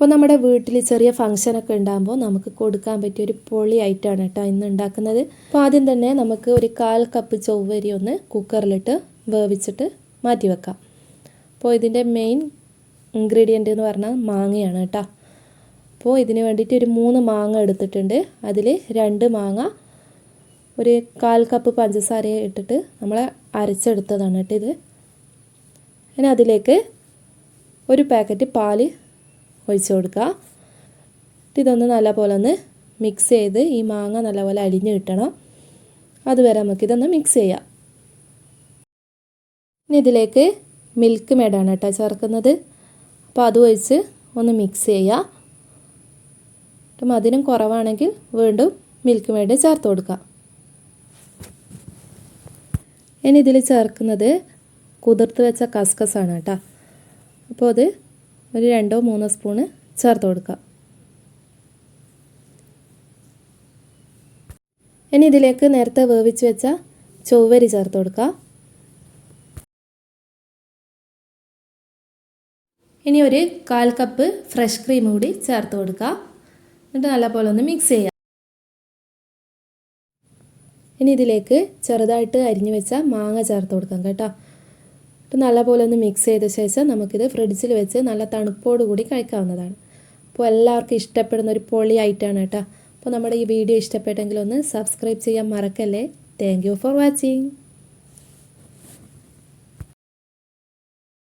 അപ്പോൾ നമ്മുടെ വീട്ടിൽ ചെറിയ ഫംഗ്ഷനൊക്കെ ഉണ്ടാകുമ്പോൾ നമുക്ക് കൊടുക്കാൻ പറ്റിയ ഒരു പൊളി ഐറ്റമാണ് കേട്ടോ ഇന്ന് ഉണ്ടാക്കുന്നത്. അപ്പോൾ ആദ്യം തന്നെ നമുക്ക് ഒരു കാൽ കപ്പ് ചൊവ്വരി ഒന്ന് കുക്കറിലിട്ട് വേവിച്ചിട്ട് മാറ്റി വെക്കാം. അപ്പോൾ ഇതിന്റെ മെയിൻ ഇൻഗ്രീഡിയന്റ് എന്ന് പറഞ്ഞാൽ മാങ്ങയാണ് കേട്ടോ. അപ്പോൾ ഇതിന് വേണ്ടിയിട്ട് ഒരു മൂന്ന് മാങ്ങ എടുത്തിട്ടുണ്ട്. അതിൽ രണ്ട് മാങ്ങ ഒരു കാൽ കപ്പ് പഞ്ചസാര ഇട്ടിട്ട് നമ്മൾ അരച്ചെടുത്തതാണ് കേട്ടോ ഇത്. ഇനി അതിലേക്ക് ഒരു പാക്കറ്റ് പാൽ ഒഴിച്ച് കൊടുക്കുക. ഇതൊന്ന് നല്ലപോലെ ഒന്ന് മിക്സ് ചെയ്ത് ഈ മാങ്ങ നല്ലപോലെ അലിഞ്ഞ് കിട്ടണം. അതുവരെ നമുക്കിതൊന്ന് മിക്സ് ചെയ്യാം. ഇനി ഇതിലേക്ക് മിൽക്ക് മേഡാണ് കേട്ടോ ചേർക്കുന്നത്. അപ്പോൾ അത് ഒഴിച്ച് ഒന്ന് മിക്സ് ചെയ്യുക. മധുരം കുറവാണെങ്കിൽ വീണ്ടും മിൽക്ക് മേഡ് ചേർത്ത് കൊടുക്കുക. ഇനി ഇതിൽ ചേർക്കുന്നത് കുതിർത്ത് വെച്ച കസ്കസാണ് കേട്ടോ. അപ്പോൾ അത് ഒരു രണ്ടോ മൂന്നോ സ്പൂണ് ചേർത്ത് കൊടുക്കുക. ഇനി ഇതിലേക്ക് നേരത്തെ വേവിച്ച് വെച്ച ചൊവ്വരി ചേർത്ത് കൊടുക്കുക. ഇനി ഒരു കാൽ കപ്പ് ഫ്രഷ് ക്രീം കൂടി ചേർത്ത് കൊടുക്കുക. എന്നിട്ട് നല്ലപോലെ ഒന്ന് മിക്സ് ചെയ്യുക. ഇനി ഇതിലേക്ക് ചെറുതായിട്ട് അരിഞ്ഞു വെച്ച മാങ്ങ ചേർത്ത് കൊടുക്കാം കേട്ടോ. എന്നിട്ട് നല്ലപോലെ ഒന്ന് മിക്സ് ചെയ്ത ശേഷം നമുക്കിത് ഫ്രിഡ്ജിൽ വെച്ച് നല്ല തണുപ്പോട് കൂടി കഴിക്കാവുന്നതാണ്. അപ്പോൾ എല്ലാവർക്കും ഇഷ്ടപ്പെടുന്ന ഒരു പൊളി ഐറ്റമാണ് കേട്ടോ. അപ്പോൾ നമ്മുടെ ഈ വീഡിയോ ഇഷ്ടപ്പെട്ടെങ്കിൽ ഒന്ന് സബ്സ്ക്രൈബ് ചെയ്യാൻ മറക്കല്ലേ. Thank for watching